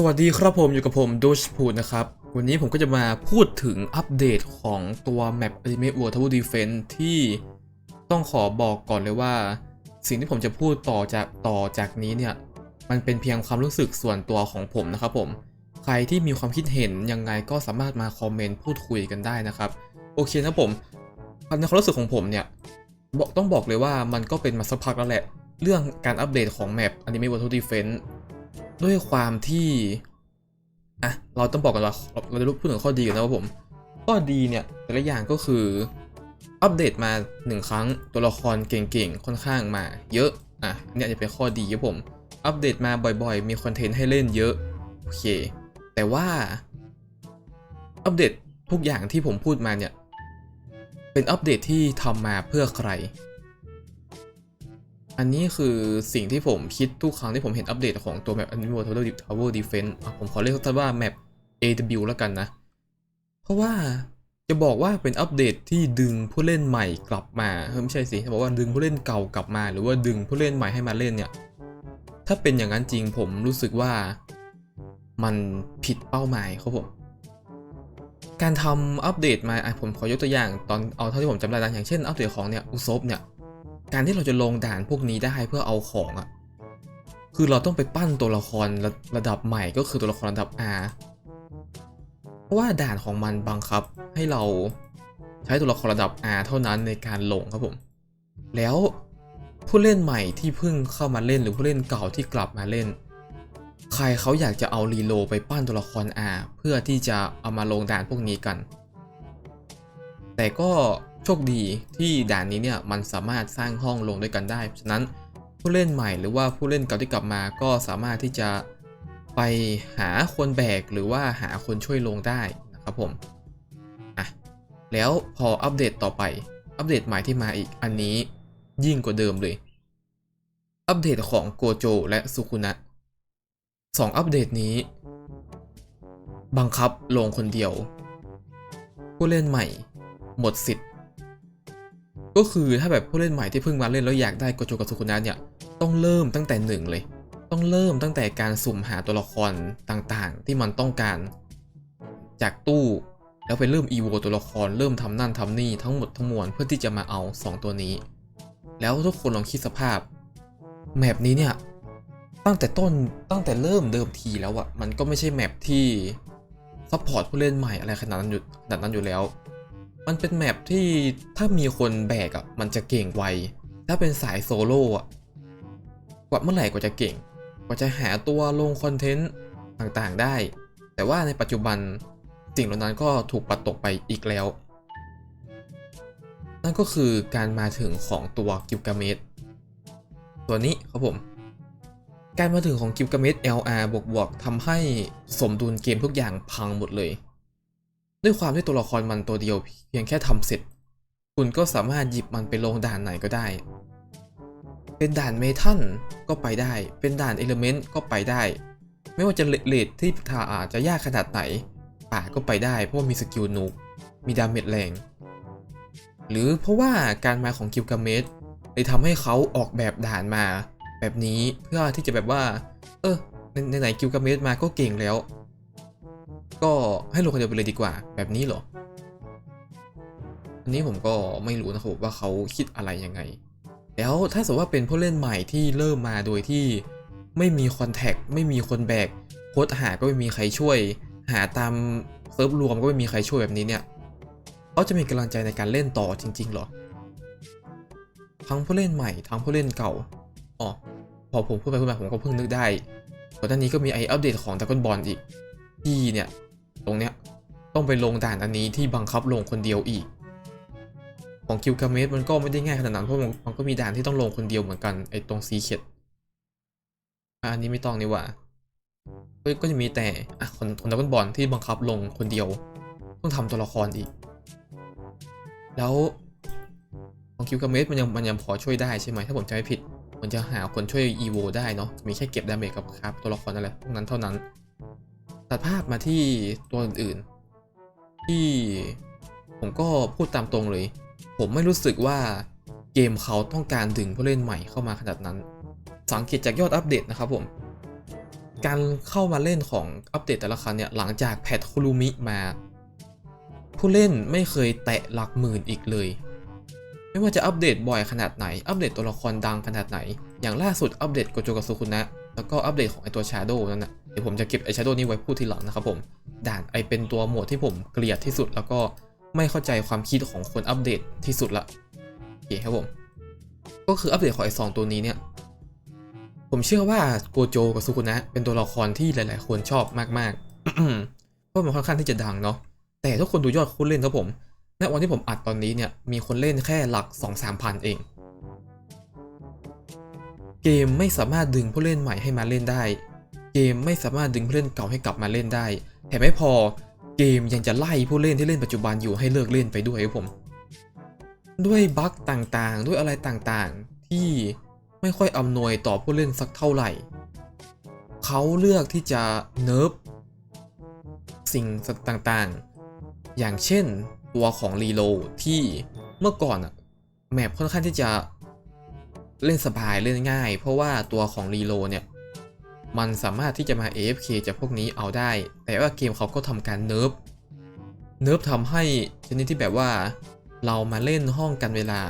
สวัสดีครับผมอยู่กับผมดูชพูดนะครับ วันนี้ผมก็จะมาพูดถึงอัปเดตของตัวแมป Ultimate World Tower Defense ที่ต้องขอบอกก่อนเลยว่า สิ่งที่ผมจะพูดต่อจากต่อจากนี้เนี่ย มันเป็นเพียงความรู้สึกส่วนตัวของผมนะครับผม ใครที่มีความคิดเห็นยังไงก็สามารถมาคอมเมนต์พูดคุยกันได้นะครับ โอเคนะผมในความรู้สึกของผมเนี่ยบอกต้องบอกเลยว่ามันก็เป็นมาสักพักแล้วแหละ เรื่องการอัปเดตของแมป Anime World Tower Defense ด้วยความที่อะเราต้องบอกกันว่าเราเราจะพูดถึงข้อดีกันนะว่าผม ข้อดีเนี่ยแต่ละอย่างก็คืออัปเดตมาหนึ่งครั้งตัวละครเก่งๆ ค่อนข้างมา เยอะอะเนี่ยจะเป็นข้อดีครับผม อัปเดตมาบ่อยๆ มีคอนเทนต์ให้เล่นเยอะโอเค แต่ว่า อัปเดตทุกอย่างที่ผมพูดมาเนี่ย เป็นอัปเดตที่ทำมาเพื่อใคร อันนี้คือสิ่งที่ผมคิดทุกครั้งที่ผมเห็นอัปเดตของตัวแมป Animal Tower Defense ผมขอเรียกสั้นว่าแมป AW แล้วกันนะ เพราะว่าจะบอกว่าเป็นอัปเดตที่ดึงผู้เล่นใหม่กลับมาไม่ใช่สิจะบอกว่าดึงผู้เล่นเก่ากลับมา หรือว่าดึงผู้เล่นใหม่ให้มาเล่นเนี่ย ถ้าเป็นอย่างนั้นจริงผมรู้สึกว่ามันผิดเป้าหมายครับผม การทำอัปเดตมาผมขอยกตัวอย่างตอนเอาเท่าที่ผมจำได้นะอย่างเช่นอัปเดตของเนี่ยอุซบเนี่ย การที่เราจะลงด่านพวกนี้ได้เพื่อเอาของอะ่ะคือเราต้องไปปั้นตัวละครระระดับใหม่ก็คือตัวละครระดับ R เพราะว่าด่านของมันบังคับให้เราใช้ตัวละครระดับ R เท่านั้นในการลงครับผม แล้วผู้เล่นใหม่ที่เพิ่งเข้ามาเล่นหรือผู้เล่นเก่าที่กลับมาเล่น ใครเขาอยากจะเอารีโลไปปั้นตัวละคร R เพื่อที่จะเอามาลงด่านพวกนี้กัน แต่ก็ โชคดีที่ด่านนี้เนี่ยมันสามารถสร้างห้องลงด้วยกันได้ ฉะนั้นผู้เล่นใหม่หรือว่าผู้เล่นเก่าที่กลับมาก็สามารถที่จะไปหาคนแบกหรือว่าหาคนช่วยลงได้นะครับผมอะแล้วพออัปเดตต่อไปอัปเดตใหม่ที่มาอีกอันนี้ยิ่งกว่าเดิมเลย อัปเดตของโกโจและสุคุนะสองอัปเดตนี้ บังคับลงคนเดียว ผู้เล่นใหม่ หมดสิทธิ์ ก็คือถ้าแบบผู้เล่นใหม่ที่เพิ่งมาเล่นแล้วอยากได้โกโจกับสุคุนะเนี่ยต้องเริ่มตั้งแต่หนึ่งเลย ต้องเริ่มตั้งแต่การสุ่มหาตัวละครต่างๆ ที่มันต้องการ จากตู้แล้วไปเริ่มอีโวตัวละครเริ่มทำนั่นทำนี่ทั้งหมดทั้งมวลเพื่อที่จะมาเอา 2 ตัวนี้ แล้วทุกคนลองคิดสภาพแมปนี้เนี่ยตั้งแต่ต้นตั้งแต่เริ่มเดิมทีแล้วอะมันก็ไม่ใช่แมปที่ซัพพอร์ตผู้เล่นใหม่อะไรขนาดนั้นอยู่ขนาดนั้นอยู่แล้ว มันเป็นแมปที่ถ้ามีคนแบกอะมันจะเก่งไว ถ้าเป็นสายโซโล่อะกว่าเมื่อไหร่กว่าจะเก่ง กว่าจะหาตัวลงคอนเทนต์ต่างๆได้ แต่ว่าในปัจจุบันสิ่งเหล่านั้นก็ถูกปัดตกไปอีกแล้ว นั่นก็คือการมาถึงของตัวกิลกาเมสตัวนี้ครับผม การมาถึงของกิลกาเมส LR บวกบวกๆทำให้สมดุลเกมทุกอย่างพังหมดเลย ด้วยความที่ตัวละครมันตัวเดียวเพียงแค่ทำเสร็จ คุณก็สามารถหยิบมันไปลงด่านไหนก็ได้ เป็นด่านเมทัลก็ไปได้ เป็นด่านเอลเมนต์ก็ไปได้ ไม่ว่าจะเลทที่ถาอาจจะยากขนาดไหนป่าก็ไปได้เพราะมีสกิลนูกมีดาเมจแรง หรือเพราะว่าการมาของกิลกาเมสเลยทำให้เขาออกแบบด่านมา แบบนี้เพื่อที่จะแบบว่า เออในไหนๆกิลกาเมสมาก็เก่งแล้ว ก็ให้ลงคนเดียวไปเลยดีกว่า แบบนี้เหรอ อันนี้ผมก็ไม่รู้นะครับว่าเขาคิดอะไรยังไง แล้วถ้าสมมติว่าเป็นผู้เล่นใหม่ที่เริ่มมาโดยที่ไม่มีคอนแทคไม่มีคนแบกโค้ดหาก็ไม่มีใครช่วย หาตามเซิร์ฟรวมก็ไม่มีใครช่วยแบบนี้เนี่ยเขาจะมีกำลังใจในการเล่นต่อจริงๆเหรอ ทั้งผู้เล่นใหม่ทั้งผู้เล่นเก่าอ๋อพอผมพูดไปพูดมาผมก็เพิ่งนึกได้ก่อนหน้านี้ก็มีไออัปเดตของด r a ก้อนบอลอีก ที่เนี่ย ตรงเนี้ยต้องไปลงด่านอันนี้ที่บังคับลงคนเดียวอีก ของคิวกาเมสมันก็ไม่ได้ง่ายขนาดนั้นเพราะมันมันก็มีด่านที่ต้องลงคนเดียวเหมือนกันไอ้ตรงซีเคดอันนี้ไม่ต้องนี่หว่าก็จะมีแต่อะคนคนดักบอลที่บังคับลงคนเดียว ต้องทำตัวละครอีก แล้วของคิวกาเมสมันยังมันยังพอช่วยได้ใช่ไหมถ้าผมจำไม่ผิด มันจะหาคนช่วยอีโวได้เนาะมีแค่เก็บดาเมจกับครับตัวละครนั่นแหละพวกนั้นเท่านั้น ตัดภาพมาที่ตัวอื่นๆ ที่ผมก็พูดตามตรงเลย ผมไม่รู้สึกว่าเกมเขาต้องการดึงผู้เล่นใหม่เข้ามาขนาดนั้น สังเกตจากยอดอัปเดตนะครับผม การเข้ามาเล่นของอัปเดตแต่ละครั้งเนี่ยหลังจากแพทคุรุมิมา ผู้เล่นไม่เคยแตะหลักหมื่นอีกเลย ไม่ว่าจะอัปเดตบ่อยขนาดไหน อัปเดตตัวละครดังขนาดไหน อย่างล่าสุดอัปเดตโกโจกับซุคุนะ แล้วก็อัปเดตของไอตัวชาโดนั่นนะ ดี๋ยวผมจะเก็บไอชโดนี้ไว้พูดทีหลังนะครับผม ด่านไอเป็นตัวหมวดที่ผมเกลียดที่สุดแล้วก็ไม่เข้าใจความคิดของคนอัปเดตที่สุดละโอเคครับผม ก็คืออัปเดตของไอสองตัวนี้เนี่ย ผมเชื่อว่าโกโจกับซุคุนะ เป็นตัวละครที่หลาย ๆ คนชอบมากๆเพราะมันค่อนข้างที่จะดังเนาะ แต่ทุกคนดูยอดคนเล่นครับผม ณ วันที่ผมอัดตอนนี้เนี่ย มีคนเล่นแค่หลัก 2-3พันเอง เกมไม่สามารถดึงผู้เล่นใหม่ให้มาเล่นได้ มไม่สามารถดึงผู้เล่นเก่าให้กลับมาเล่นได้แถมไม่พอเกมยังจะไล่ผู้เล่นที่เล่นปัจจุบันอยู่ให้เลิกเล่นไปด้วยครับผม ด้วยบั๊กต่างๆ ด้วยอะไรต่างๆ ที่ไม่ค่อยอำนวยต่อผู้เล่นสักเท่าไหร่ เขาเลือกที่จะเนิร์ฟสิ่งต่างๆ อย่างเช่นตัวของรีโลที่เมื่อก่อนอะแมปค่อนข้างที่จะเล่นสบายเล่นง่าย เพราะว่าตัวของรีโลเนี่ย มันสามารถที่จะมา AFK จากพวกนี้เอาได้ แต่ว่าเกมเขาก็ทำการเนิร์ฟ เนิร์ฟทำให้ชนิดที่แบบว่า เรามาเล่นห้องกันเวลา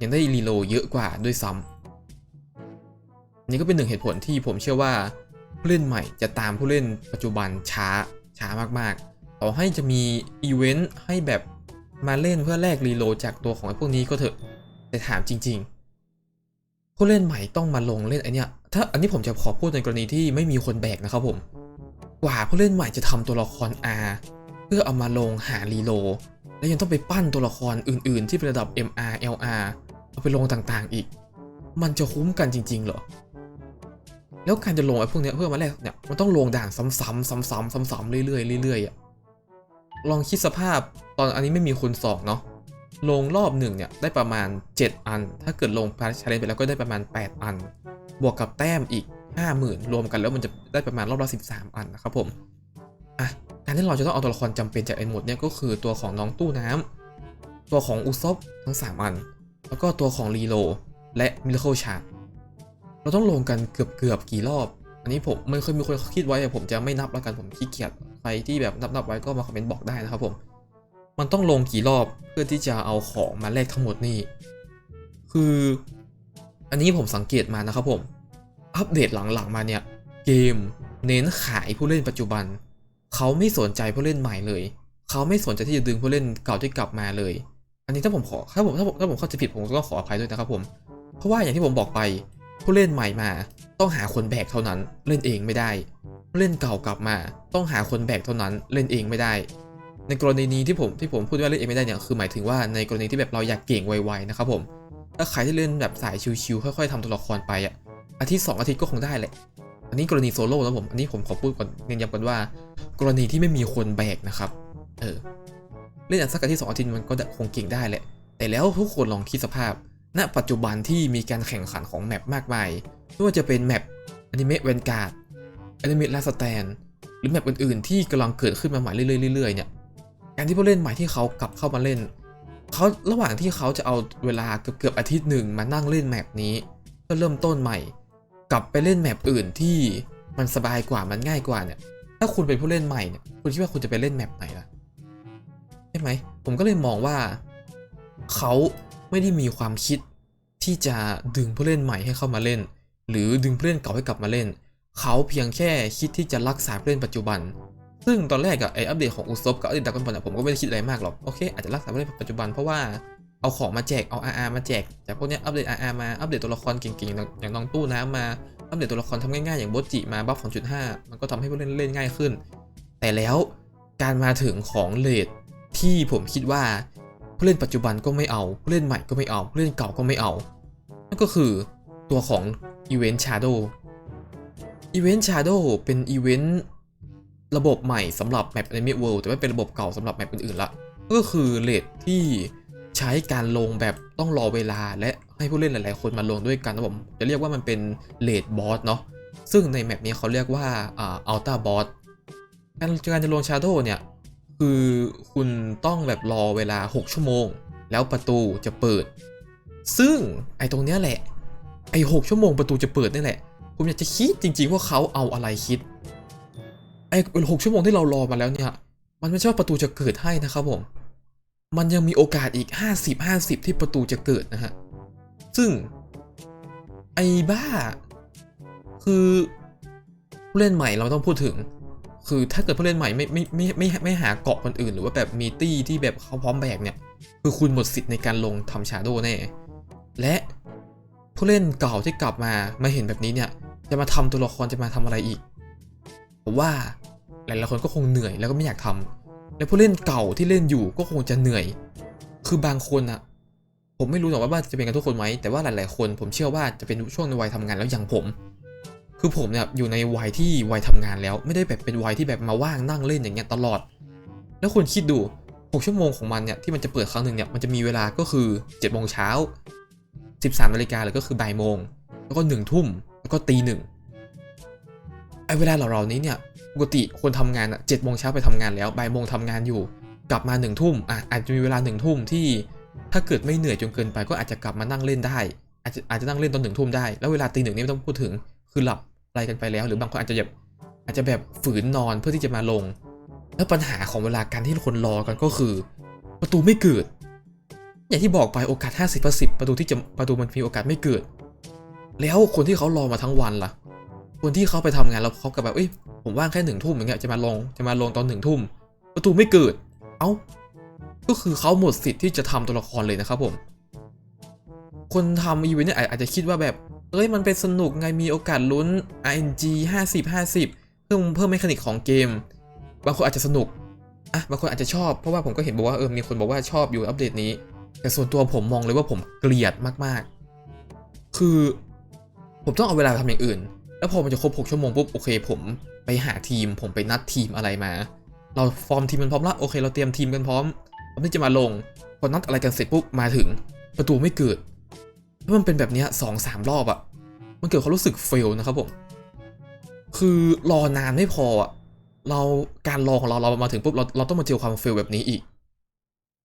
ยังได้รีโลเยอะกว่าด้วยซ้ำนี่ก็เป็นหนึ่งเหตุผลที่ผมเชื่อว่าผู้เล่นใหม่จะตามผู้เล่นปัจจุบันช้าช้ามากๆ ต่อให้จะมีอีเวนต์ให้แบบมาเล่นเพื่อแลกรีโลจากตัวของไอ้พวกนี้ก็เถอะแต่ถามจริง ๆ ผู้เล่นใหม่ต้องมาลงเล่นไอเนี้ยถ้าอันนี้ผมจะขอพูดในกรณีที่ไม่มีคนแบกนะครับผม กว่าผู้เล่นใหม่จะทำตัวละคร R เพื่อเอามาลงหารีโลแล้วยังต้องไปปั้นตัวละครอื่นๆ ที่เป็นระดับ MR LR เอาไปลงต่างๆอีก มันจะคุ้มกันจริง ๆ เหรอ แล้วการจะลงไอ้พวกเนี้ยเพื่อมาแลกเนี่ยมันต้องลงด่านซ้ำๆซ้ำๆซ้ำๆเรื่อยๆเรื่อยๆอะลองคิดสภาพตอนอันนี้ไม่มีคูณสองเนาะ ลงรอบหนึ่งเนี่ยได้ประมาณ 7 อัน ถ้าเกิดลงพาร์ชาเลนไปแล้วก็ได้ประมาณ 8 อัน บวกกับแต้มอีก 50,000 รวมกันแล้วมันจะได้ประมาณรอบละ13 อันนะครับผมอะการที่เราจะต้องเอาตัวละครจำเป็นจากไอ้หมดเนี่ยก็คือตัวของน้องตู้น้ำตัวของอุซบทั้ง 3 อัน แล้วก็ตัวของรีโลและมิลเคิลชาเราต้องลงกันเกือบเกือบกี่รอบ อันนี้ผมไม่เคยมีคนคิดไว้แต่ผมจะไม่นับแล้วกันผมขี้เกียจใครที่แบบนับนับไว้ก็มาคอมเมนต์บอกได้นะครับผม มันต้องลงกี่รอบเพื่อที่จะเอาของมาแลกทั้งหมดนี่ คือ อันนี้ผมสังเกตมานะครับผม อัปเดตหลังๆมาเนี่ย เกมเน้นขายผู้เล่นปัจจุบัน เขาไม่สนใจผู้เล่นใหม่เลย เขาไม่สนใจที่จะดึงผู้เล่นเก่าที่กลับมาเลย อันนี้ถ้าผมขอถ้าผมถ้าผมถ้าผมเข้าใจผิดผมก็ขออภัยด้วยนะครับผม เพราะว่าอย่างที่ผมบอกไป ผู้เล่นใหม่มา ต้องหาคนแบกเท่านั้นเล่นเองไม่ได้ ผู้เล่นเก่ากลับมา ต้องหาคนแบกเท่านั้นเล่นเองไม่ได้ ในกรณีนี้ที่ผมที่ผมพูดว่าเล่นเองไม่ได้เนี่ยคือหมายถึงว่าในกรณีที่แบบเราอยากเก่งไวๆนะครับผมถ้าใครที่เล่นแบบสายชิวๆค่อยๆทำตัวละครไปอะอาทิตย์สองอาทิตย์ก็คงได้แหละ อันนี้กรณีโซโล่นะผมอันนี้ผมขอพูดก่อนเน้นย้ำกันว่า กรณีที่ไม่มีคนแบกนะครับเออเล่นอันสักอาทิตย์สองอาทิตย์มันก็คงเก่งได้แหละ แต่แล้วทุกคนลองคิดสภาพ ณ ปัจจุบันที่มีการแข่งขันของแมปมากมายไม่ว่าจะเป็นแมปอนิเมะเวนการ์ดอนิเมะลาสแตนหรือแมปอื่นๆ ที่กำลังเกิดขึ้นมาใหม่ๆเรื่อยๆเนี่ย การที่ผู้เล่นใหม่ที่เขากลับเข้ามาเล่นเขาระหว่างที่เขาจะเอาเวลาเกือบๆอาทิตย์หนึ่งมานั่งเล่นแมปนี้เพื่อเริ่มต้นใหม่ กลับไปเล่นแมปอื่นที่มันสบายกว่ามันง่ายกว่าเนี่ย ถ้าคุณเป็นผู้เล่นใหม่เนี่ยคุณคิดว่าคุณจะไปเล่นแมปไหนล่ะใช่ไหมผมก็เลยมองว่าเขาไม่ได้มีความคิดที่จะดึงผู้เล่นใหม่ให้เข้ามาเล่น หรือดึงผู้เล่นเก่าให้กลับมาเล่น เขาเพียงแค่คิดที่จะรักษาผู้เล่นปัจจุบัน ซึ่งตอนแรกอะไออัปเดตของอุซบกับอัปเดตดากอนบอลผมก็ไม่ได้คิดอะไรมากหรอก โอเค อาจจะรักษาผู้เล่นปัจจุบันเพราะว่าเอาของมาแจก เอา RR มาแจก จากพวกนี้อัปเดต RR มา อัปเดตตัวละครเก่งๆ อย่างน้องตู้น้ำมา อัปเดตตัวละครทำง่ายๆ อย่างโบจิมาบัฟ2.5 มันก็ทำให้ผู้เล่นเล่นง่ายขึ้น แต่แล้วการมาถึงของเลดที่ผมคิดว่าผู้เล่นปัจจุบันก็ไม่เอา ผู้เล่นใหม่ก็ไม่เอา ผู้เล่นเก่าก็ไม่เอา นั่นก็คือตัวของ Event Shadow Event Shadow เป็นอีเวนต์ ระบบใหม่สำหรับแมป Anime World แต่ไม่เป็นระบบเก่าสำหรับแมปอื่นๆละก็คือเลทที่ใช้การลงแบบต้องรอเวลาและให้ผู้เล่นหลายๆ คนมาลงด้วยกันนะผมจะเรียกว่ามันเป็นเลดบอสเนาะซึ่งในแมปนี้เขาเรียกว่าอ่าอัลต้าบอสการการจะลง Shadow เนี่ย คือคุณต้องแบบรอเวลา 6 ชั่วโมง แล้วประตูจะเปิด ซึ่งไอ้ตรงเนี้ยแหละ ไอ้ 6 ชั่วโมงประตูจะเปิดนี่แหละ ผมอยากจะคิดจริงๆว่าเขาเอาอะไรคิด หกชั่วโมงที่เรารอมาแล้วเนี่ย มันไม่ใช่ว่าประตูจะเกิดให้นะครับผม มันยังมีโอกาสอีก 50 50 ที่ประตูจะเกิดนะฮะ ซึ่ง ไอ้บ้า คือผู้เล่นใหม่เราต้องพูดถึง คือถ้าเกิดผู้เล่นใหม่ไม่ไม่ไม่ไม่ไม่ไม่หาเกาะคนอื่น หรือว่าแบบมีตี้ที่แบบเขาพร้อมแบกเนี่ย คือคุณหมดสิทธิ์ในการลงทำชาโดแน่ และผู้เล่นเก่าที่กลับมามาเห็นแบบนี้เนี่ย จะมาทำตัวละครจะมาทำอะไรอีก ผมว่าหลายๆคนก็คงเหนื่อยแล้วก็ไม่อยากทำและผู้เล่นเก่าที่เล่นอยู่ก็คงจะเหนื่อย คือบางคนอะผมไม่รู้หรอกว่าว่าจะเป็นกันทุกคนไหมแต่ว่าหลาย ๆ คน ผมเชื่อว่าจะเป็นช่วงในวัยทำงานแล้วอย่างผม คือผมเนี่ยอยู่ในวัยที่วัยทำงานแล้ว ไม่ได้แบบเป็นวัยที่แบบมาว่างนั่งเล่นอย่างเงี้ยตลอด แล้วคุณคิดดู6ชั่วโมงของมันเนี่ยที่มันจะเปิดครั้งหนึ่งเนี่ยมันจะมีเวลาก็คือ7โมงเช้า 13นาฬิกาหรือก็คือบ่ายโมง แล้วก็หนึ่งทุ่มแล้วก็ตีหนึ่ง ไอเวลาเหล่านี้เนี่ยปกติคนทำงานอะเจ็ดโมงเช้าไปทำงานแล้วบ่ายโมงทำงานอยู่ กลับมาหนึ่งทุ่มอะอาจจะมีเวลาหนึ่งทุ่มที่ ถ้าเกิดไม่เหนื่อยจนเกินไป ก็อาจจะกลับมานั่งเล่นได้ อาจจะอาจจะนั่งเล่นตอนหนึ่งทุ่มได้ แล้วเวลาตีหนึ่งนี่ไม่ต้องพูดถึงคือหลับอะไรกันไปแล้ว หรือบางคนอาจจะแบบอาจจะแบบฝืนนอนเพื่อที่จะมาลง แล้วปัญหาของเวลาการที่คนรอกันก็คือ ประตูไม่เกิด อย่างที่บอกไปโอกาส 50 10ประตูที่จะประตูมันมีโอกาสไม่เกิด แล้วคนที่เขารอมาทั้งวันล่ะ คนที่เขาไปทำงานแล้วเขากับแบบเอ้ยผมว่างแค่หนึ่งทุ่มอย่างเงี้ยจะมาลงจะมาลงตอนหนึ่งทุ่มประตูไม่เกิด เอ้า ก็คือเขาหมดสิทธิ์ที่จะทำตัวละครเลยนะครับผม คนทำอีเวนต์เนี่ยอาจจะคิดว่าแบบเอ้ยมันเป็นสนุกไงมีโอกาสลุ้น RNG 50 50 เพิ่มเพิ่มเมคานิกของเกม บางคนอาจจะสนุกอะบางคนอาจจะชอบเพราะว่าผมก็เห็นบอกว่าเออมีคนบอกว่าชอบอยู่อัปเดตนี้ แต่ส่วนตัวผมมองเลยว่าผมเกลียดมากๆ คือผมต้องเอาเวลาทำอย่างอื่น แล้วพอมันจะครบ 6 ชั่วโมงปุ๊บโอเค ผมไปหาทีม ผมไปนัดทีมอะไรมา เราฟอร์มทีมกันพร้อมละโอเคเราเตรียมทีมกันพร้อมพร้อมที่จะมาลงพอนัดอะไรกันเสร็จปุ๊บมาถึง ประตูไม่เกิดแล้วมันเป็นแบบนี้สองสามรอบอะมันเกิดความรู้สึกเฟลนะครับผมคือรอนานไม่พออะเราการรอของเราเรามาถึงปุ๊บเราเราต้องมาเจอความเฟลแบบนี้อีก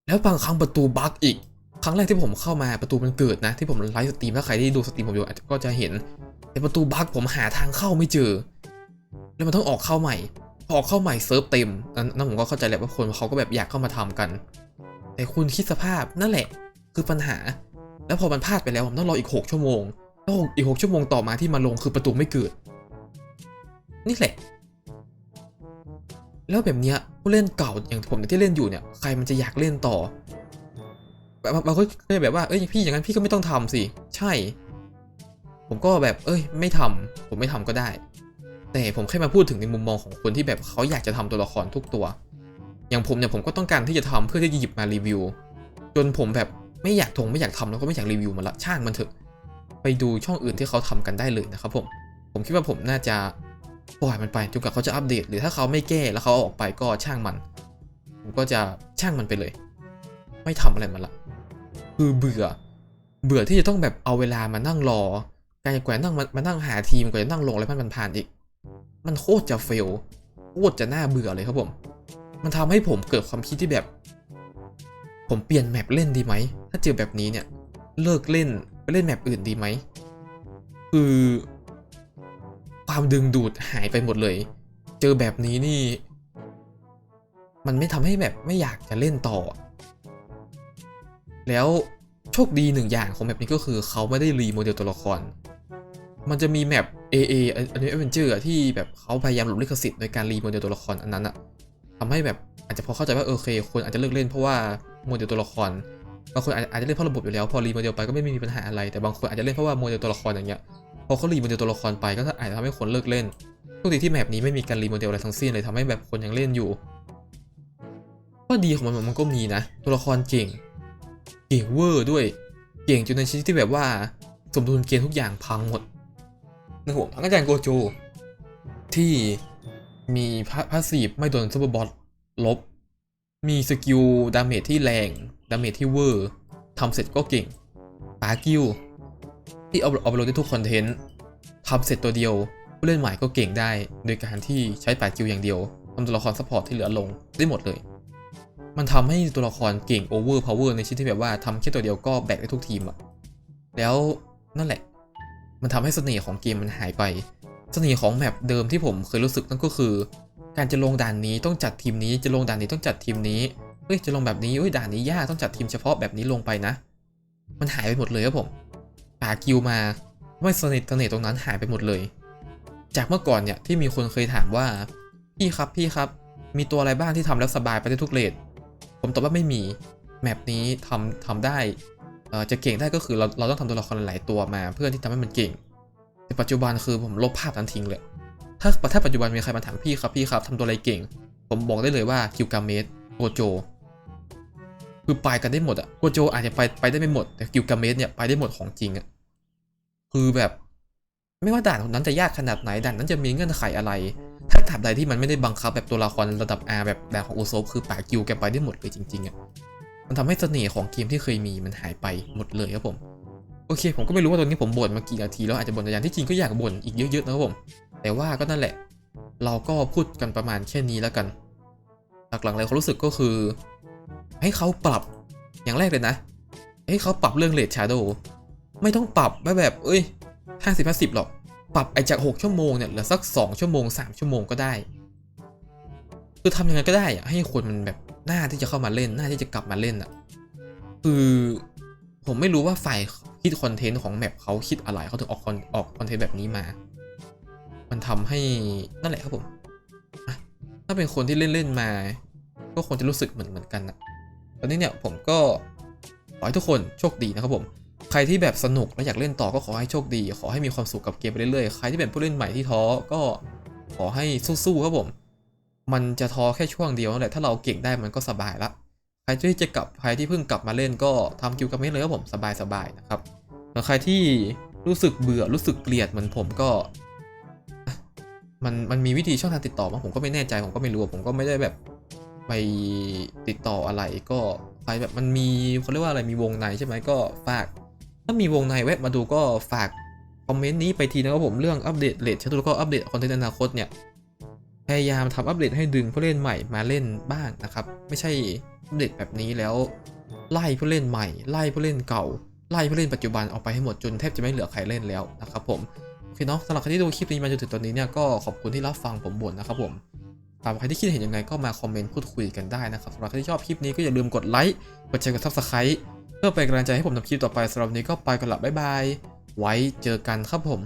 แล้วบางครั้งประตูบั๊กอีก ครั้งแรกที่ผมเข้ามาประตูมันเกิดนะ ที่ผมไลฟ์สตรีมถ้าใครที่ดูสตรีมผมอยู่อาจจะก็จะเห็น แต่ประตูบั๊กผมหาทางเข้าไม่เจอ แล้วมันต้องออกเข้าใหม่พอออกเข้าใหม่เซิร์ฟเต็มนั้นผมก็เข้าใจแหละว่าคนเขาก็แบบอยากเข้ามาทำกัน แต่คุณคิดสภาพนั่นแหละ คือปัญหา แล้วพอมันพลาดไปแล้วผมต้องรออีก 6 ชั่วโมงแล้วอีก 6 ชั่วโมงต่อมาที่มาลงคือประตูไม่เกิด นี่แหละ แล้วแบบเนี้ยผู้เล่นเก่าอย่างผมที่เล่นอยู่เนี่ยใครมันจะอยากเล่นต่อแบบบางคนก็แบบว่าเอ้ยพี่อย่างนั้นพี่ก็ไม่ต้องทำสิ ใช่ ผมก็แบบเอ้ย ไม่ทำผมไม่ทำก็ได้ แต่ผมแค่มาพูดถึงในมุมมองของคนที่แบบเขาอยากจะทำตัวละครทุกตัว อย่างผมเนี่ยผมก็ต้องการที่จะทำเพื่อที่จะหยิบมารีวิว จนผมแบบไม่อยากทงไม่อยากทำแล้วก็ไม่อยากรีวิวมันละช่างมันเถอะ ไปดูช่องอื่นที่เขาทำกันได้เลยนะครับผมผมคิดว่าผมน่าจะปล่อยมันไปจนกว่าเขาจะอัปเดต หรือถ้าเขาไม่แก้แล้วเขาอออกไปก็ช่างมัน ผมก็จะช่างมันไปเลย ไม่ทำอะไรมันละคือเบื่อ เบื่อที่จะต้องแบบเอาเวลามานั่งรอ การกว่านั่งมามานั่งหาทีมกว่าจะนั่งลงอะไรมันผ่านอีก มันโคตรจะเฟลโคตรจะน่าเบื่อเลยครับผม มันทำให้ผมเกิดความคิดที่แบบ ผมเปลี่ยนแมปเล่นดีไหม ถ้าเจอแบบนี้เนี่ย เลิกเล่นไปเล่นแมปอื่นดีไหม คือ ความดึงดูดหายไปหมดเลย เจอแบบนี้นี่ มันไม่ทำให้แบบไม่อยากจะเล่นต่อ แล้วโชคดีหนึ่งอย่างของแบบนี้ก็คือเขาไม่ได้รีโมเดลตัวละคร มันจะมีแมป AA อันนี้ Adventure อะที่แบบเขาพยายามหลบลิขสิทธิ์โดยการรีโมเดลตัวละครอันนั้นอะทำให้แบบอาจจะพอเข้าใจว่าโอเคคนอาจจะเลิกเล่นเพราะว่าโมเดลตัวละครบางคนอาจจะเล่นเพราะระบบอยู่แล้วพอรีโมเดลไปก็ไม่มีปัญหาอะไรแต่บางคนอาจจะเล่นเพราะว่าโมเดลตัวละครอย่างเงี้ยพอเขารีโมเดลตัวละครไปก็อาจจะทำให้คนเลิกเล่นโชคดีที่แมปนี้ไม่มีการรีโมเดลอะไรทั้งสิ้นเลยทำให้แบบคนยังเล่นอยู่ข้อดีของมันมันก็มีนะ ตัวละครเก่ง เก่งเวอร์ด้วย เก่งจนในชนิดที่แบบว่า สมดุลเกมทุกอย่างพังหมด นะผมทั้งอาจารย์โกโจ ที่มีพาสซีฟไม่โดนซูเปอร์บอทลบ มีสกิลดาเมจที่แรง ดาเมจที่เวอร์ทำเสร็จก็เก่งปากิวที่เอาเอาไปลงได้ทุกคอนเทนต์ทำเสร็จตัวเดียว ผู้เล่นใหม่ก็เก่งได้ โดยการที่ใช้ปากิวอย่างเดียวทำตัวละครซัพพอร์ตที่เหลือลงได้หมดเลย มันทำให้ตัวละครเก่งโอเวอร์พาวเวอร์ในชิ้นที่แบบว่าทำแค่ตัวเดียวก็แบกได้ทุกทีมอะแล้วนั่นแหละ มันทำให้เสน่ห์ของเกมมันหายไป เสน่ห์ของแมปเดิมที่ผมเคยรู้สึกนั่นก็คือ การจะลงด่านนี้ต้องจัดทีมนี้ จะลงด่านนี้ต้องจัดทีมนี้เฮ้ย จะลงแบบนี้เฮ้ย ด่านนี้ยากต้องจัดทีมเฉพาะแบบนี้ลงไปนะ มันหายไปหมดเลยครับผม ป่ากิวมา ไม่สนิทเสน่ห์ตรงนั้นหายไปหมดเลย จากเมื่อก่อนเนี่ยที่มีคนเคยถามว่า พี่ครับพี่ครับ มีตัวอะไรบ้างที่ทำแล้วสบายไปได้ทุกเลทผมตอบว่าไม่มี แมปนี้ทำทำได้ จะเก่งได้ก็คือเราเราต้องทำตัวละครหลายตัวมาเพื่อที่ทำให้มันเก่ง แต่ปัจจุบันคือผมลบภาพนั้นทิ้งเลยถ้าถ้าปัจจุบันมีใครมาถามพี่ครับพี่ครับทำตัวอะไรเก่ง ผมบอกได้เลยว่าคิวกาเมสโกโจ คือไปกันได้หมดอะโกโจอาจจะไปไปได้ไม่หมดแต่กิลกาเมสเนี่ยไปได้หมดของจริงอะคือแบบไม่ว่าด่านนั้นจะยากขนาดไหนด่านนั้นจะมีเงื่อนไขอะไร ถ้าถามใดที่มันไม่ได้บังคับแบบตัวละครระดับ R แบบด่านของโอุซบคือป่ากิลแกไปได้หมดเลยจริงๆอะ มันทำให้เสน่ห์ของเกมที่เคยมีมันหายไปหมดเลยครับผม โอเค ผมก็ไม่รู้ว่าตรงนี้ผมบ่นมากี่นาทีแล้วอาจจะบ่นแต่อย่างที่จริงก็อยากบ่นอีกเยอะๆนะครับผม แต่ว่าก็นั่นแหละ เราก็พูดกันประมาณแค่นี้แล้วกัน หลักๆเลยเขามรู้สึกก็คือ ให้เขาปรับอย่างแรกเลยนะ ให้เขาปรับเรื่องเลดชาร์โดไม่ต้องปรับแบบ เอ้ยห้าสิบห้าสิบหรอก ปรับไอจากหกชั่วโมงเนี่ยเหลือสักสองชั่วโมงสามชั่วโมงก็ได้ คือทำยังไงก็ได้อะให้คนมันแบบ หน้าที่จะเข้ามาเล่นหน้าที่จะกลับมาเล่นอะคือผมไม่รู้ว่าฝ่ายคิดคอนเทนต์ของแมปเขาคิดอะไรเขาถึงออกคอนออกคอนเทนต์แบบนี้มา มันทำให้นั่นแหละครับผมถ้าเป็นคนที่เล่นๆมา ก็คงจะรู้สึกเหมือนเหมือนกันนะตอนนี้เนี่ยผมก็ขอให้ทุกคนโชคดีนะครับผม ใครที่แบบสนุกและอยากเล่นต่อก็ขอให้โชคดี ขอให้มีความสุขกับเกมไปเรื่อยๆ ใครที่เป็นผู้เล่นใหม่ที่ท้อก็ขอให้สู้ๆครับผม มันจะท้อแค่ช่วงเดียวนั่นแหละถ้าเราเก่งได้มันก็สบายละใครที่จะกลับใครที่เพิ่งกลับมาเล่นก็ทำกิวกับเมทเลยครับผมสบายๆนะครับส่วใครที่รู้สึกเบื่อรู้สึกเกลียดเหมือนผมก็มันมันมีวิธีช่องทางติดต่อมั้งผมก็ไม่แน่ใจผมก็ไม่รู้ผมก็ไม่ได้แบบไปติดต่ออะไรก็ใครแบบมันมีเขาเรียกว่าอะไรมีวงในใช่ไหมก็ฝาก ถ้ามีวงในแวะมาดูก็ฝากคอมเมนต์นี้ไปทีนะครับผมเรื่องอัปเดตเลทชาร์แล้วก็อัปเดตคอนเทนต์อนาคตเนี่ย พยายามทำอัปเดตให้ดึงผู้เล่นใหม่มาเล่นบ้างนะครับ ไม่ใช่อัปเดตแบบนี้แล้ว ไล่ผู้เล่นใหม่ ไล่ผู้เล่นเก่า ไล่ผู้เล่นปัจจุบันออกไปให้หมดจนแทบจะไม่เหลือใครเล่นแล้วนะครับผมโอเคเนาะสำหรับใครที่ดูคลิปนี้มาจนถึงตอนนี้เนี่ยก็ขอบคุณที่รับฟังผมบ่นนะครับผมสำหรับใครที่คิดเห็นยังไงก็มาคอมเมนต์พูดคุยกันได้นะครับสำหรับใครที่ชอบคลิปนี้ก็อย่าลืมกดไลค์กดแชร์กดซับสไครต์เพื่อเป็นกำลังใจให้ผมทำคลิปต่อไปสำหรับนนี้ก็ไปกันละบ๊ายบายไว้เจอกันครับผม